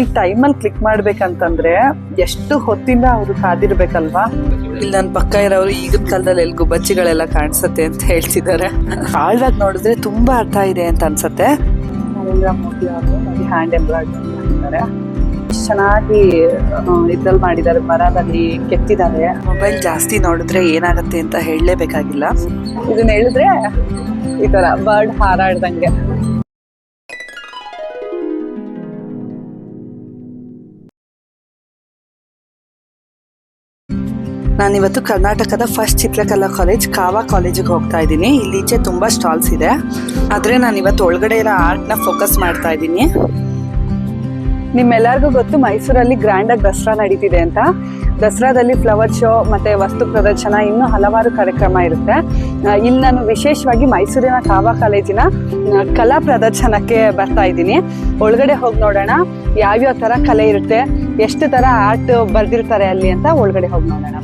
ಈ ಟೈಮಲ್ಲಿ ಕ್ಲಿಕ್ ಮಾಡ್ಬೇಕಂತಂದ್ರೆ ಎಷ್ಟು ಹೊತ್ತಿಂದ ಅವರು ಕಾದಿರ್ಬೇಕಲ್ವಾ? ಇಲ್ಲಿ ನನ್ನ ಪಕ್ಕ ಇರೋರು ಈಗಿನ ಕಾಲದಲ್ಲಿ ಎಲ್ಲಿ ಗುಬ್ಬಚ್ಚಿಗಳೆಲ್ಲ ಕಾಣಿಸುತ್ತೆ ಅಂತ ಹೇಳ್ತಿದ್ದಾರೆ. ಆಳ್ವಾಗಿ ನೋಡಿದ್ರೆ ತುಂಬಾ ಅರ್ಥ ಇದೆ ಅಂತ ಅನ್ಸತ್ತೆ. ನರೇಂದ್ರ ಮೋದಿ ಅವರು ನೋಡಿ ಹ್ಯಾಂಡ್ ಎಂಬ್ರಾಯ್ಡ್ರಿ ಮಾಡಿದ್ದಾರೆ. ಚೆನ್ನಾಗಿ ಇದ್ರಲ್ಲಿ ಮಾಡಿದ್ದಾರೆ ಮರದಲ್ಲಿ ಕೆತ್ತಿದ್ದಾರೆ. ಮೊಬೈಲ್ ಜಾಸ್ತಿ ನೋಡಿದ್ರೆ ಏನಾಗುತ್ತೆ ಅಂತ ಹೇಳಲೇಬೇಕಾಗಿಲ್ಲ. ಇದನ್ನ ಹೇಳಿದ್ರೆ ಈ ತರ ಬರ್ಡ್ ಹಾರಾಡ್ದಂಗೆ. ನಾನಿವತ್ತು ಕರ್ನಾಟಕದ ಫಸ್ಟ್ ಚಿತ್ರಕಲಾ ಕಾಲೇಜ್ ಕಾವಾ ಕಾಲೇಜಿಗೆ ಹೋಗ್ತಾ ಇದ್ದೀನಿ. ಇಲ್ಲಿ ಈಚೆ ತುಂಬಾ ಸ್ಟಾಲ್ಸ್ ಇದೆ. ಆದರೆ ನಾನು ಇವತ್ತು ಒಳಗಡೆ ಇರೋ ಆರ್ಟ್ನ ಫೋಕಸ್ ಮಾಡ್ತಾ ಇದ್ದೀನಿ. ನಿಮ್ಮೆಲ್ಲರಿಗೂ ಗೊತ್ತು ಮೈಸೂರಲ್ಲಿ ಗ್ರ್ಯಾಂಡ್ ಆಗಿ ದಸರಾ ನಡೀತಿದೆ ಅಂತ. ದಸರಾದಲ್ಲಿ ಫ್ಲವರ್ ಶೋ ಮತ್ತು ವಸ್ತು ಪ್ರದರ್ಶನ ಇನ್ನೂ ಹಲವಾರು ಕಾರ್ಯಕ್ರಮ ಇರುತ್ತೆ. ಇಲ್ಲಿ ನಾನು ವಿಶೇಷವಾಗಿ ಮೈಸೂರಿನ ಕಾವಾ ಕಾಲೇಜಿನ ಕಲಾ ಪ್ರದರ್ಶನಕ್ಕೆ ಬರ್ತಾ ಇದ್ದೀನಿ. ಒಳಗಡೆ ಹೋಗಿ ನೋಡೋಣ. ಯಾವ್ಯಾವ ಥರ ಕಲೆ ಇರುತ್ತೆ, ಎಷ್ಟು ಥರ ಆರ್ಟ್ ಬರೆದಿರ್ತಾರೆ ಅಲ್ಲಿ ಅಂತ ಒಳಗಡೆ ಹೋಗಿ ನೋಡೋಣ.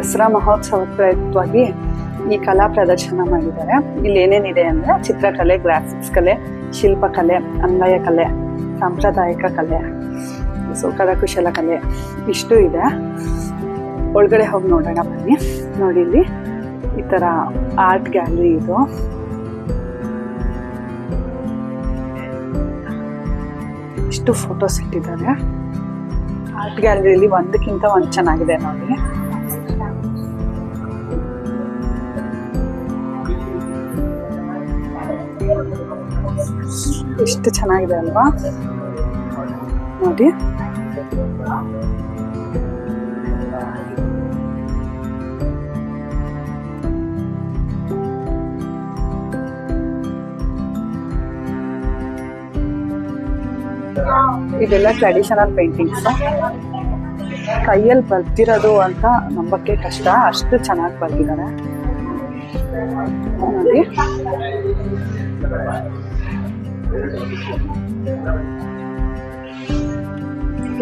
ದಸರಾ ಮಹೋತ್ಸವ ಪ್ರಯುಕ್ತವಾಗಿ ಈ ಕಲಾ ಪ್ರದರ್ಶನ ಮಾಡಿದ್ದಾರೆ. ಇಲ್ಲಿ ಏನೇನಿದೆ ಅಂದ್ರೆ ಚಿತ್ರಕಲೆ ಗ್ರಾಫಿಕ್ಸ್ ಕಲೆ, ಶಿಲ್ಪಕಲೆ, ಅನ್ವಯ ಕಲೆ, ಸಾಂಪ್ರದಾಯಿಕ ಕಲೆ, ಸೊ ಕರಕುಶಲ ಕಲೆ, ಇಷ್ಟು ಇದೆ. ಒಳಗಡೆ ಹೋಗಿ ನೋಡೋಣ, ಬನ್ನಿ. ನೋಡಿ ಇಲ್ಲಿ ಈ ಥರ ಆರ್ಟ್ ಗ್ಯಾಲರಿ ಇದು. ಇಷ್ಟು ಫೋಟೋಸ್ ಇಟ್ಟಿದ್ದಾರೆ. ಆರ್ಟ್ ಗ್ಯಾಲರಿಯಲ್ಲಿ ಒಂದಕ್ಕಿಂತ ಒಂದು ಚೆನ್ನಾಗಿದೆ ನೋಡಿ. ಎಷ್ಟು ಚೆನ್ನಾಗಿದೆ ಅಲ್ವಾ? ನೋಡಿ. ಇದೆಲ್ಲ ಟ್ರೆಡಿಷನಲ್ ಪೇಂಟಿಂಗ್ಸ್ ಕೈಯಲ್ಲಿ ಬರ್ತಿರೋದು ಅಂತ ನಂಬಕ್ಕೆ ಕಷ್ಟ. ಅಷ್ಟು ಚೆನ್ನಾಗಿ ಬರ್ತಿದ್ದಾರೆ ನೋಡಿ.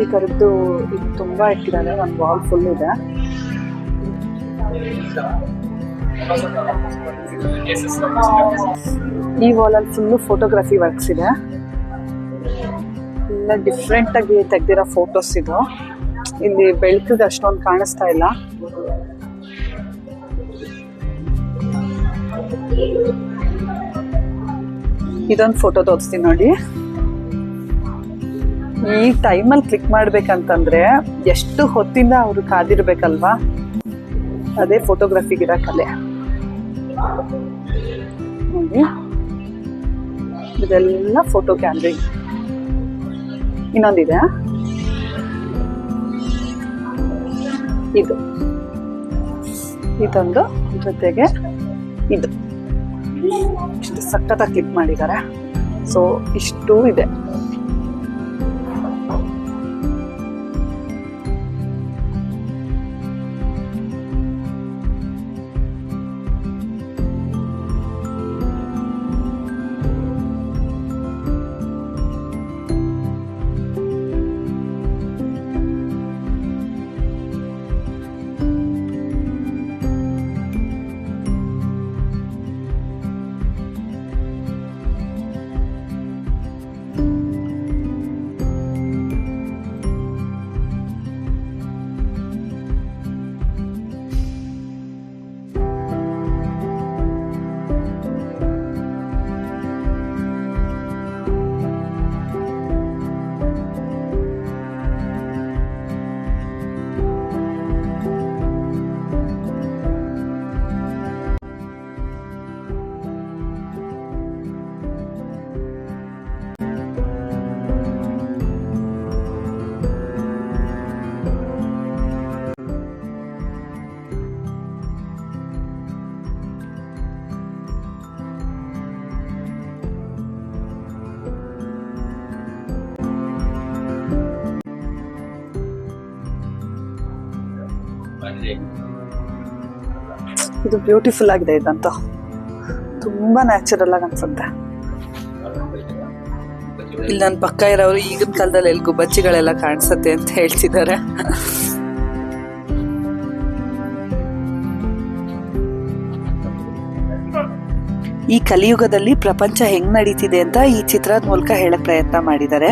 ಈ ಥರದ್ದು ಇದು ತುಂಬಾ ಇಟ್ಟಿದ್ದಾರೆ, ಒಂದು ವಾಲ್ ಫುಲ್ ಇದೆ. ಈ ವಾಲಲ್ಲಿ ಫುಲ್ಲು ಫೋಟೋಗ್ರಫಿ ವರ್ಕ್ಸ್ ಇದೆ. ಎಲ್ಲ ಡಿಫ್ರೆಂಟ್ ಆಗಿ ತೆಗ್ದಿರೋ ಫೋಟೋಸ್ ಇದು. ಇಲ್ಲಿ ಬೆಳಕಿಗೆ ಅಷ್ಟೊಂದು ಕಾಣಿಸ್ತಾ ಇಲ್ಲ. ಇದೊಂದು ಫೋಟೋ ತೋರಿಸ್ತೀನಿ ನೋಡಿ. ಈ ಟೈಮಲ್ಲಿ ಕ್ಲಿಕ್ ಮಾಡ್ಬೇಕಂತಂದ್ರೆ ಎಷ್ಟು ಹೊತ್ತಿಂದ ಅವರು ಕಾದಿರ್ಬೇಕಲ್ವಾ? ಅದೇ ಫೋಟೋಗ್ರಫಿಗಿರೋ ಕಲೆ. ಇದೆಲ್ಲ ಫೋಟೋ ಗ್ಯಾಲರಿ ಇನ್ನೊಂದಿದೆ. ಇದು. ಇದೊಂದು ಜೊತೆಗೆ ಇದು. ಇಷ್ಟು ಸಖತ್ತಾಗಿ ಕ್ಲಿಕ್ ಮಾಡಿದ್ದಾರೆ ಸೊ ಇಷ್ಟು ಇದೆ. ಇದು ಬ್ಯೂಟಿಫುಲ್ ಆಗಿದೆ ಇದಂತೂ. ತುಂಬಾ ನ್ಯಾಚುರಲ್ ಆಗಿ ಅನ್ಸುತ್ತೆ. ಇಲ್ಲಿ ನನ್ನ ಪಕ್ಕ ಇರೋರು ಈಗಿನ ಕಾಲದಲ್ಲಿ ಎಲ್ಲಿ ಗುಬ್ಬಚ್ಚಿಗಳೆಲ್ಲ ಕಾಣಿಸುತ್ತೆ ಅಂತ ಹೇಳ್ತಿದ್ದಾರೆ. ಈ ಕಲಿಯುಗದಲ್ಲಿ ಪ್ರಪಂಚ ಹೆಂಗ್ ನಡೀತಿದೆ ಅಂತ ಈ ಚಿತ್ರದ ಮೂಲಕ ಹೇಳಕ್ ಪ್ರಯತ್ನ ಮಾಡಿದ್ದಾರೆ.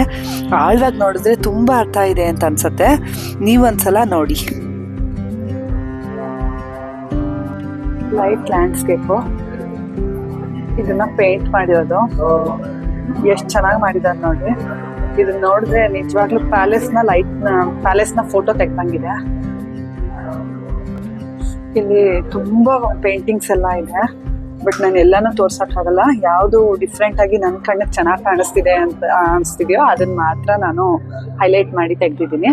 ಆಳ್ವಾಗಿ ನೋಡಿದ್ರೆ ತುಂಬಾ ಅರ್ಥ ಇದೆ ಅಂತ ಅನ್ಸುತ್ತೆ. ನೀವೊಂದ್ಸಲ ನೋಡಿ. Light landscape. ಇದನ್ನ ಪೇಂಟ್ ಮಾಡಿರೋದು. ಎಷ್ಟು ಚೆನ್ನಾಗಿ ಮಾಡಿದಾರೆ ನೋಡಿ ಇದನ್ನ ನೋಡಿದ್ರೆ ನಿಜವಾಗ್ಲೂ ಪ್ಯಾಲೇಸ್ನ ಲೈಟ್ ಪ್ಯಾಲೇಸ್ನ ಫೋಟೋ ತೆಗ್ದಂಗಿದೆ. ಇಲ್ಲಿ ತುಂಬಾ ಪೇಂಟಿಂಗ್ಸ್ ಎಲ್ಲ ಇದೆ. ಬಟ್ ನಾನು ಎಲ್ಲಾನು ತೋರ್ಸಕ್ಕಾಗಲ್ಲ. ಯಾವುದು ಡಿಫ್ರೆಂಟ್ ಆಗಿ ನನ್ನ ಕಣ್ಣಿಗೆ ಚೆನ್ನಾಗಿ ಕಾಣಿಸ್ತಿದೆ ಅಂತ, ಅನಿಸ್ತಿದೆಯೋ ಅದನ್ನ ಮಾತ್ರ ನಾನು ಹೈಲೈಟ್ ಮಾಡಿ ತೆಗ್ದಿದ್ದೀನಿ.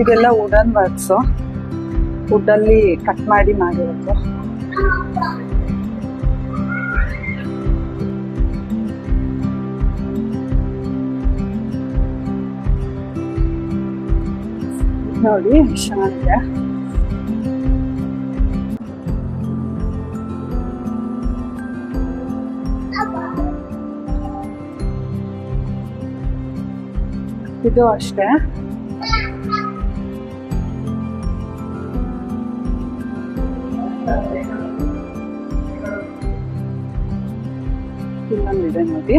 ಇದೆಲ್ಲ ವುಡನ್ ವರ್ಕ್ಸು ವುಡ್ಡಲ್ಲಿ ಕಟ್ ಮಾಡಿ ಮಾಡಿರೋದು. ನೋಡಿ ಚೆನ್ನಾಗಿದೆ ಇದು ಅಷ್ಟೇ. ಇಲ್ಲೊಂದಿದೆ ನೋಡಿ.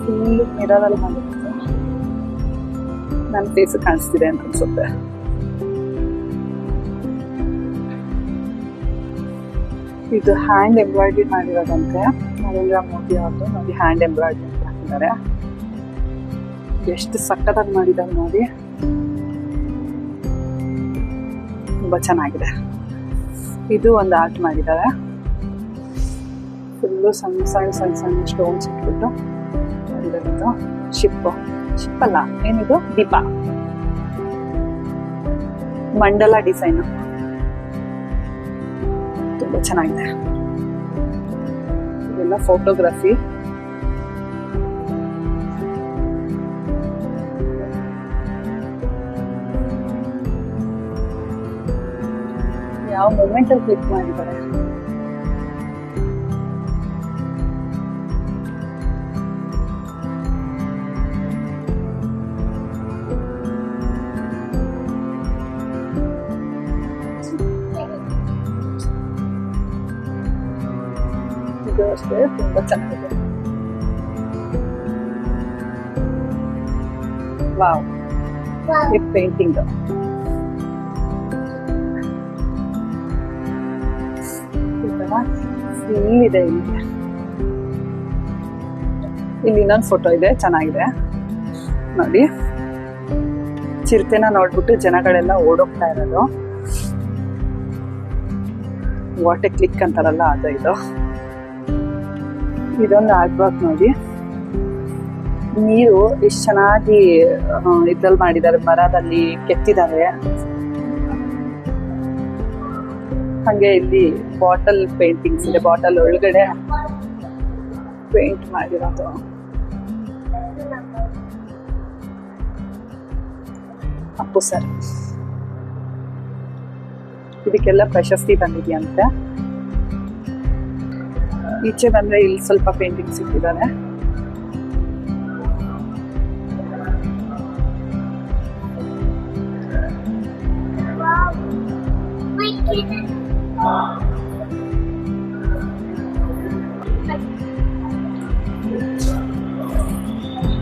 ಫುಲ್ ಮಿರರಲ್ಲಿ ಮಾಡಿರೋದು ನನ್ನ ಫೇಸ್ ಕಾಣಿಸ್ತಿದೆ ಅಂತ ಅನ್ಸುತ್ತೆ. ಇದು ಹ್ಯಾಂಡ್ ಎಂಬ್ರಾಯ್ಡ್ರಿ ಮಾಡಿರೋದಂತೆ. ನರೇಂದ್ರ ಮೋದಿ ಅವರು ನೋಡಿ ಹ್ಯಾಂಡ್ ಎಂಬ್ರಾಯ್ಡ್ರಿ ಅಂತ ಹಾಕಿದ್ದಾರೆ. ಎಷ್ಟು ಸಕ್ಕತ್ತಾಗಿ ಮಾಡಿದ್ದಾರೆ ನೋಡಿ. ತುಂಬಾ ಚೆನ್ನಾಗಿದೆ. ಇದು ಒಂದು ಆರ್ಟ್ ಮಾಡಿದ್ದಾರೆ. ಫುಲ್ಲು ಸಣ್ಣ ಸಣ್ಣ ಸಣ್ಣ ಸಣ್ಣ ಸ್ಟೋನ್ಸ್ ಇಟ್ಬಿಟ್ಟು ಮಾಡಿರೋದು. ಶಿಪ್ಪು ಶಿಪ್ ಅಲ್ಲ, ಏನಿದು? ದೀಪ. ಮಂಡಲ ಡಿಸೈನು ತುಂಬಾ ಚೆನ್ನಾಗಿದೆ. ಇದೆಲ್ಲ photography movement of with one girls there the. Wow. Wow. It's painting though. ಇದೆ ಇಲ್ಲಿ. ಇಲ್ಲಿ ಇನ್ನೊಂದು ಫೋಟೋ ಇದೆ, ಚೆನ್ನಾಗಿದೆ. ನೋಡಿ. ಚಿರತೆನ ನೋಡ್ಬಿಟ್ಟು ಜನಗಳೆಲ್ಲ ಓಡೋಗ್ತಾ ಇರೋದು. ವಾಟರ್ ಕ್ಲಿಕ್ ಅಂತಾರಲ್ಲ ಅದು ಇದು. ಇದೊಂದು ಆಗ್ಬಾಕ್ ನೋಡಿ. ನೀರು ಎಷ್ಟು ಚೆನ್ನಾಗಿ ಇದ್ರಲ್ಲಿ ಮಾಡಿದ್ದಾರೆ, ಮರದಲ್ಲಿ ಕೆತ್ತಿದ್ದಾರೆ. ಹಂಗೆ ಇಲ್ಲಿ ಬಾಟಲ್ ಪೇಂಟಿಂಗ್ಸ್ ಇದೆ, ಬಾಟಲ್ ಒಳಗಡೆ ಪೇಂಟ್ ಮಾಡಿರೋದು. ಅಪ್ಪು ಸರ್. ಇದಕ್ಕೆಲ್ಲ ಪ್ರಶಸ್ತಿ ಬಂದಿದೆಯಂತೆ. ಈಚೆ ಬಂದ್ರೆ ಇಲ್ಲಿ ಸ್ವಲ್ಪ ಪೇಂಟಿಂಗ್ಸ್ ಇಟ್ಟಿದ್ದಾರೆ.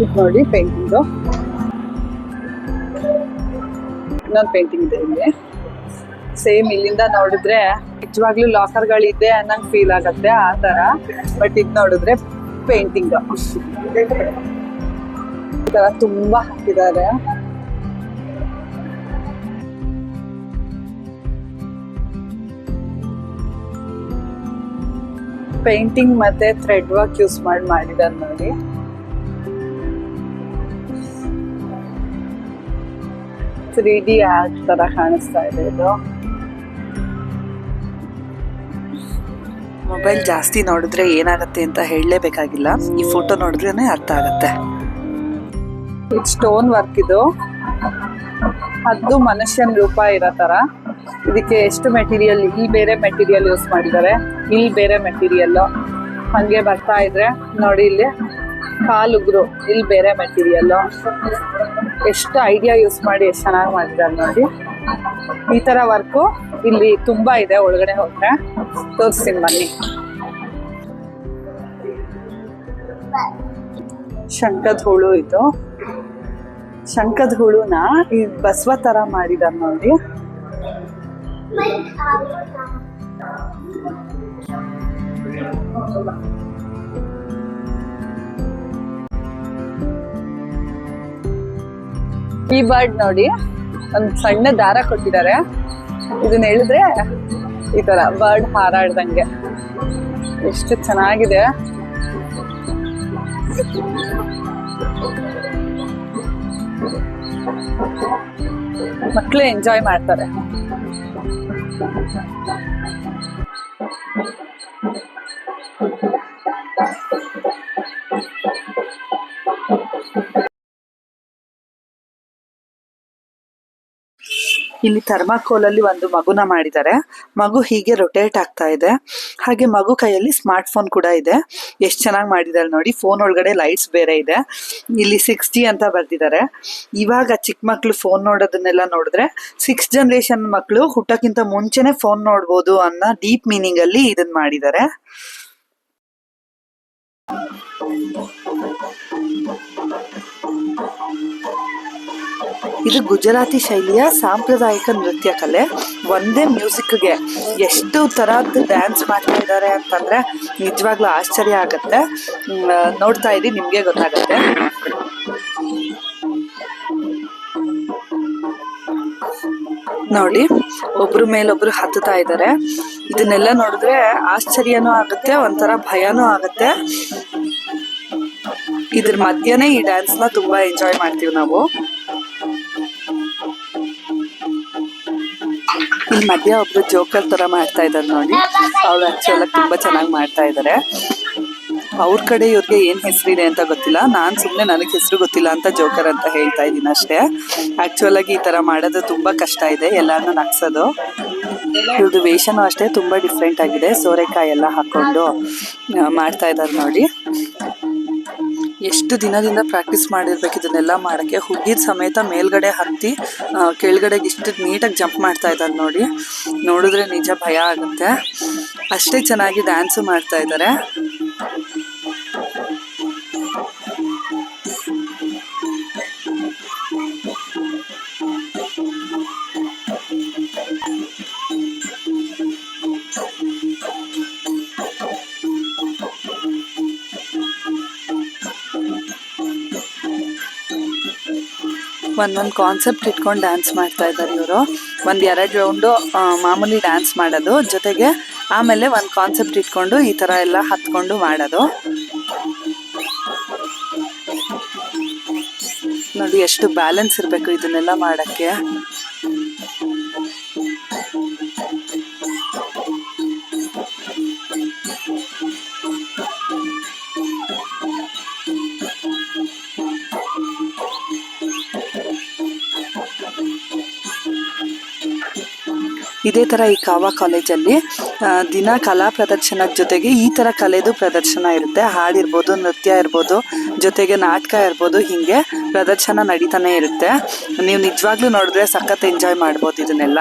ಇದು ನೋಡಿ ಪೇಂಟಿಂಗ್ ಇನ್ನೊಂದು ಪೇಂಟಿಂಗ್ ಇದೆ ಇಲ್ಲಿ. ಸೇಮ್ ಇಲ್ಲಿಂದ ನೋಡಿದ್ರೆ ನಿಜವಾಗ್ಲೂ ಲಾಕರ್ಗಳಿದೆ ಅನ್ನಂಗ್ ಫೀಲ್ ಆಗತ್ತೆ ಆ ತರ ಬಟ್ ಇದು ನೋಡಿದ್ರೆ ಪೇಂಟಿಂಗ್ ಈ ತರ ತುಂಬಾ ಹಾಕಿದ್ದಾರೆ. ಪೇಂಟಿಂಗ್ ಮತ್ತೆ ಥ್ರೆಡ್ ವರ್ಕ್ ಯೂಸ್ ಮಾಡಿ ಮಾಡಿದ್ದಾರೆ ನೋಡಿ. ತ್ರೀ ಡಿ ಆರ್ಟ್ ತರ ಕಾಣಿಸ್ತಾ ಇದೆ ಇದು. ಮೊಬೈಲ್ ಜಾಸ್ತಿ ನೋಡಿದ್ರೆ ಏನಾಗುತ್ತೆ ಅಂತ ಹೇಳಲೇಬೇಕಾಗಿಲ್ಲ. ಈ ಫೋಟೋ ನೋಡಿದ್ರೇನೆ ಅರ್ಥ ಆಗುತ್ತೆ. ಇದು ಸ್ಟೋನ್ ವರ್ಕ್ ಇದು. ಅದು ಮನುಷ್ಯನ ರೂಪ ಇರೋ ತರ. ಇದಕ್ಕೆ ಎಷ್ಟು ಮೆಟೀರಿಯಲ್ ಇಲ್ಲಿ ಬೇರೆ ಮೆಟೀರಿಯಲ್ ಯೂಸ್ ಮಾಡಿದ್ದಾರೆ. ಇಲ್ಲಿ ಬೇರೆ ಮೆಟೀರಿಯಲ್ ಹಂಗೆ ಬರ್ತಾ ಇದ್ರೆ, ನೋಡಿ ಇಲ್ಲಿ, ಕಾಲುಗ್ರು, ಇಲ್ಲಿ ಬೇರೆ ಮೆಟೀರಿಯಲ್ ಎಷ್ಟು ಐಡಿಯಾ ಯೂಸ್ ಮಾಡಿ, ಎಷ್ಟು ಚೆನ್ನಾಗಿ ಮಾಡಿದ್ದಾರೆ ನೋಡಿ. ಈ ತರ ವರ್ಕು ಇಲ್ಲಿ ತುಂಬಾ ಇದೆ, ಒಳಗಡೆ ಹೋದ್ರೆ. ತೋರಿಸ್ತೀನಿ ಬನ್ನಿ. ಶಂಕದ ಹುಳು ಇದು. ಶಂಕದ ಹುಳುನ ಈ ಬಸವ ತರ ಮಾಡಿದಾರೆ ನೋಡಿ. ಈ ಬರ್ಡ್ ನೋಡಿ ಒಂದ್ ಸಣ್ಣ ದಾರ ಕೊಟ್ಟಿದ್ದಾರೆ. ಇದನ್ನ ಹೇಳಿದ್ರೆ ಈ ತರ ಬರ್ಡ್ ಹಾರಾಡ್ದಂಗೆ. ಎಷ್ಟು ಚೆನ್ನಾಗಿದೆ. ಮಕ್ಕಳು ಎಂಜಾಯ್ ಮಾಡ್ತಾರೆ. Thank you. ಇಲ್ಲಿ ಥರ್ಮಾಕೋಲ್ ಅಲ್ಲಿ ಒಂದು ಮಗುನ ಮಾಡಿದ್ದಾರೆ. ಮಗು ಹೀಗೆ ರೊಟೇಟ್ ಆಗ್ತಾ ಇದೆ. ಹಾಗೆ ಮಗು ಕೈಯಲ್ಲಿ ಸ್ಮಾರ್ಟ್ ಫೋನ್ ಕೂಡ ಇದೆ. ಎಷ್ಟು ಚೆನ್ನಾಗಿ ಮಾಡಿದ್ದಾರೆ ನೋಡಿ. ಫೋನ್ ಒಳಗಡೆ ಲೈಟ್ಸ್ ಬೇರೆ ಇದೆ. ಇಲ್ಲಿ ಸಿಕ್ಸ್ ಜಿ ಅಂತ ಬರ್ದಿದ್ದಾರೆ. ಇವಾಗ ಚಿಕ್ಕ ಮಕ್ಕಳು ಫೋನ್ ನೋಡೋದನ್ನೆಲ್ಲ ನೋಡಿದ್ರೆ ಸಿಕ್ಸ್ ಜನರೇಷನ್ ಮಕ್ಕಳು ಹುಟ್ಟಕ್ಕಿಂತ ಮುಂಚೆನೆ ಫೋನ್ ನೋಡ್ಬೋದು ಅನ್ನೋ ಡೀಪ್ ಮೀನಿಂಗ್ ಅಲ್ಲಿ ಇದನ್ನ ಮಾಡಿದ್ದಾರೆ. ಇದು ಗುಜರಾತಿ ಶೈಲಿಯ ಸಾಂಪ್ರದಾಯಿಕ ನೃತ್ಯ ಕಲೆ. ಒಂದೇ ಮ್ಯೂಸಿಕ್ಗೆ ಎಷ್ಟು ತರಹದ ಡ್ಯಾನ್ಸ್ ಮಾಡ್ತಾ ಇದ್ದಾರೆ ಅಂತಂದ್ರೆ ನಿಜವಾಗ್ಲೂ ಆಶ್ಚರ್ಯ ಆಗತ್ತೆ. ನೋಡ್ತಾ ಇರಿ, ನಿಮ್ಗೆ ಗೊತ್ತಾಗತ್ತೆ. ನೋಡಿ, ಒಬ್ರು ಮೇಲೊಬ್ರು ಹತ್ತುತ್ತಾ ಇದ್ದಾರೆ. ಇದನ್ನೆಲ್ಲ ನೋಡಿದ್ರೆ ಆಶ್ಚರ್ಯನೂ ಆಗುತ್ತೆ, ಒಂಥರ ಭಯನೂ ಆಗುತ್ತೆ. ಇದ್ರ ಮಧ್ಯನೇ ಈ ಡ್ಯಾನ್ಸ್ನ ತುಂಬಾ ಎಂಜಾಯ್ ಮಾಡ್ತೀವಿ ನಾವು. ಇಲ್ಲಿ ಮಧ್ಯ ಒಬ್ರು ಜೋಕರ್ ತರ ಮಾಡ್ತಾ ಇದ್ದಾರೆ ನೋಡಿ. ಅವ್ರು ಆಕ್ಚುಲ್ ತುಂಬಾ ಚೆನ್ನಾಗಿ ಮಾಡ್ತಾ ಇದ್ದಾರೆ ಅವ್ರ ಕಡೆ ಇವ್ರಿಗೆ ಏನ್ ಹೆಸರಿದೆ ಅಂತ ಗೊತ್ತಿಲ್ಲ. ನಾನ್ ಸುಮ್ನೆ ನನಗೆ ಹೆಸರು ಗೊತ್ತಿಲ್ಲ ಅಂತ ಜೋಕರ್ ಅಂತ ಹೇಳ್ತಾ ಇದ್ದೀನಿ ಅಷ್ಟೇ. ಆಕ್ಚುಲ್ ಆಗಿ ಈ ತರ ಮಾಡೋದು ತುಂಬಾ ಕಷ್ಟ ಇದೆ. ಎಲ್ಲಾನು ನಗ್ಸೋದು. ಇವ್ರದ್ದು ವೇಷನು ಅಷ್ಟೇ ತುಂಬಾ ಡಿಫ್ರೆಂಟ್ ಆಗಿದೆ. ಸೋರೆಕಾಯಿ ಎಲ್ಲ ಹಾಕೊಂಡು ಮಾಡ್ತಾ ಇದ್ದಾರೆ ನೋಡಿ. ಎಷ್ಟು ದಿನದಿಂದ ಪ್ರಾಕ್ಟೀಸ್ ಮಾಡಿರ್ಬೇಕು ಇದನ್ನೆಲ್ಲ ಮಾಡಕ್ಕೆ. ಹುಗ್ಗಿದ ಸಮೇತ ಮೇಲ್ಗಡೆ ಹತ್ತಿ ಕೆಳಗಡೆಗೆ ಇಷ್ಟು ನೀಟಾಗಿ ಜಂಪ್ ಮಾಡ್ತಾ ಇದ್ದಾರೆ ನೋಡಿ. ನೋಡಿದ್ರೆ ನಿಜ ಭಯ ಆಗುತ್ತೆ. ಅಷ್ಟೇ ಚೆನ್ನಾಗಿ ಡ್ಯಾನ್ಸು ಮಾಡ್ತಾ ಇದ್ದಾರೆ ಒಂದೊಂದು ಕಾನ್ಸೆಪ್ಟ್ ಇಟ್ಕೊಂಡು ಡ್ಯಾನ್ಸ್ ಮಾಡ್ತಾ ಇದ್ದಾರೆ ಇವರು. ಒಂದು ಎರಡು ರೌಂಡು ಮಾಮೂಲಿ ಡ್ಯಾನ್ಸ್ ಮಾಡೋದು. ಜೊತೆಗೆ ಆಮೇಲೆ ಒಂದು ಕಾನ್ಸೆಪ್ಟ್ ಇಟ್ಕೊಂಡು ಈ ಥರ ಎಲ್ಲ ಹತ್ಕೊಂಡು ಮಾಡೋದು. ನೋಡಿ, ಎಷ್ಟು ಬ್ಯಾಲೆನ್ಸ್ ಇರಬೇಕು ಇದನ್ನೆಲ್ಲ ಮಾಡೋಕ್ಕೆ. ಇದೇ ಥರ ಈ ಕಾವಾ ಕಾಲೇಜಲ್ಲಿ ದಿನ ಕಲಾ ಪ್ರದರ್ಶನದ ಜೊತೆಗೆ ಈ ಥರ ಕಲೆದು ಪ್ರದರ್ಶನ ಇರುತ್ತೆ. ಹಾಡಿರ್ಬೋದು, ನೃತ್ಯ ಇರ್ಬೋದು, ಜೊತೆಗೆ ನಾಟಕ ಇರ್ಬೋದು, ಹೀಗೆ ಪ್ರದರ್ಶನ ನಡೀತಾನೆ ಇರುತ್ತೆ. ನೀವು ನಿಜವಾಗ್ಲೂ ನೋಡಿದ್ರೆ ಸಖತ್ ಎಂಜಾಯ್ ಮಾಡ್ಬೋದು ಇದನ್ನೆಲ್ಲ.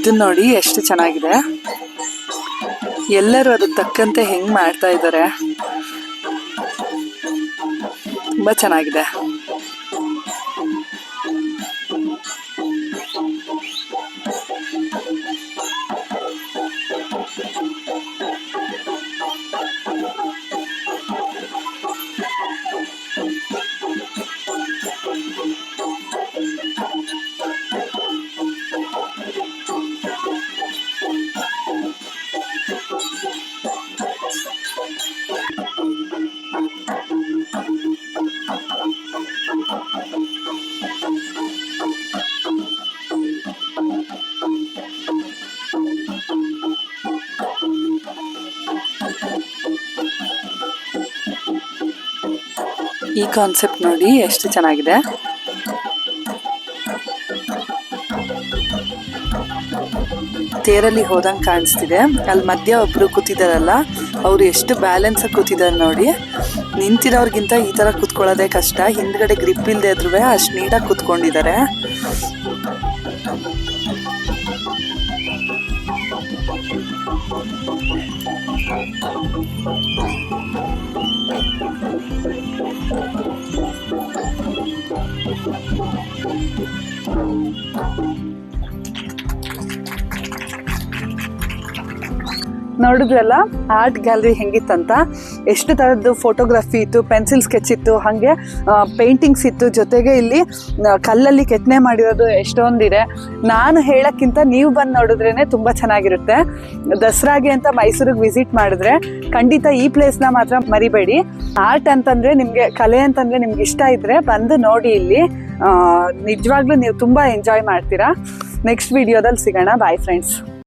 ಇದನ್ನ ನೋಡಿ ಎಷ್ಟು ಚೆನ್ನಾಗಿದೆ. ಎಲ್ಲರೂ ಅದಕ್ಕೆ ತಕ್ಕಂತೆ ಹೆಂಗೆ ಮಾಡ್ತಾ ಇದ್ದಾರೆ. ತುಂಬ ಚೆನ್ನಾಗಿದೆ. ಈ ಕಾನ್ಸೆಪ್ಟ್ ನೋಡಿ ಎಷ್ಟು ಚೆನ್ನಾಗಿದೆ. ತೇರಲ್ಲಿ ಹೋದಂಗೆ ಕಾಣಿಸ್ತಿದೆ. ಅಲ್ಲಿ ಮಧ್ಯ ಒಬ್ರು ಕೂತಿದಾರಲ್ಲ, ಅವ್ರು ಎಷ್ಟು ಬ್ಯಾಲೆನ್ಸ್ ಕೂತಿದ್ದಾರೆ ನೋಡಿ. ನಿಂತಿರೋರ್ಗಿಂತ ಈ ತರ ಕೂತ್ಕೊಳ್ಳೋದೇ ಕಷ್ಟ. ಹಿಂದ್ಗಡೆ ಗ್ರಿಪ್ ಇಲ್ಲದೆ ಇದ್ರೂ ಅಷ್ಟು ನೀಟಾಗಿ ಕೂತ್ಕೊಂಡಿದ್ದಾರೆ ನೋಡಿದ್ರಲ್ಲ ಆರ್ಟ್ ಗ್ಯಾಲರಿ ಹೆಂಗಿತ್ತಂತ? ಎಷ್ಟು ಥರದ್ದು ಫೋಟೋಗ್ರಫಿ ಇತ್ತು ಪೆನ್ಸಿಲ್ ಸ್ಕೆಚ್ ಇತ್ತು, ಹಾಗೆ ಪೇಂಟಿಂಗ್ಸ್ ಇತ್ತು. ಜೊತೆಗೆ ಇಲ್ಲಿ ಕಲ್ಲಲ್ಲಿ ಕೆತ್ತನೆ ಮಾಡಿರೋದು ಎಷ್ಟೊಂದಿದೆ. ನಾನು ಹೇಳೋಕ್ಕಿಂತ ನೀವು ಬಂದು ನೋಡಿದ್ರೇ ತುಂಬ ಚೆನ್ನಾಗಿರುತ್ತೆ. ದಸರಾಗೆ ಅಂತ ಮೈಸೂರಿಗೆ ವಿಸಿಟ್ ಮಾಡಿದ್ರೆ ಖಂಡಿತ ಈ ಪ್ಲೇಸ್ನ ಮಾತ್ರ ಮರಿಬೇಡಿ. ಆರ್ಟ್ ಅಂತಂದರೆ ನಿಮಗೆ, ಕಲೆ ಅಂತಂದರೆ ನಿಮ್ಗೆ ಇಷ್ಟ ಇದ್ದರೆ ಬಂದು ನೋಡಿ ಇಲ್ಲಿ. ನಿಜವಾಗ್ಲೂ ನೀವು ತುಂಬ ಎಂಜಾಯ್ ಮಾಡ್ತೀರಾ. ನೆಕ್ಸ್ಟ್ ವಿಡಿಯೋದಲ್ಲಿ ಸಿಗೋಣ. Bye friends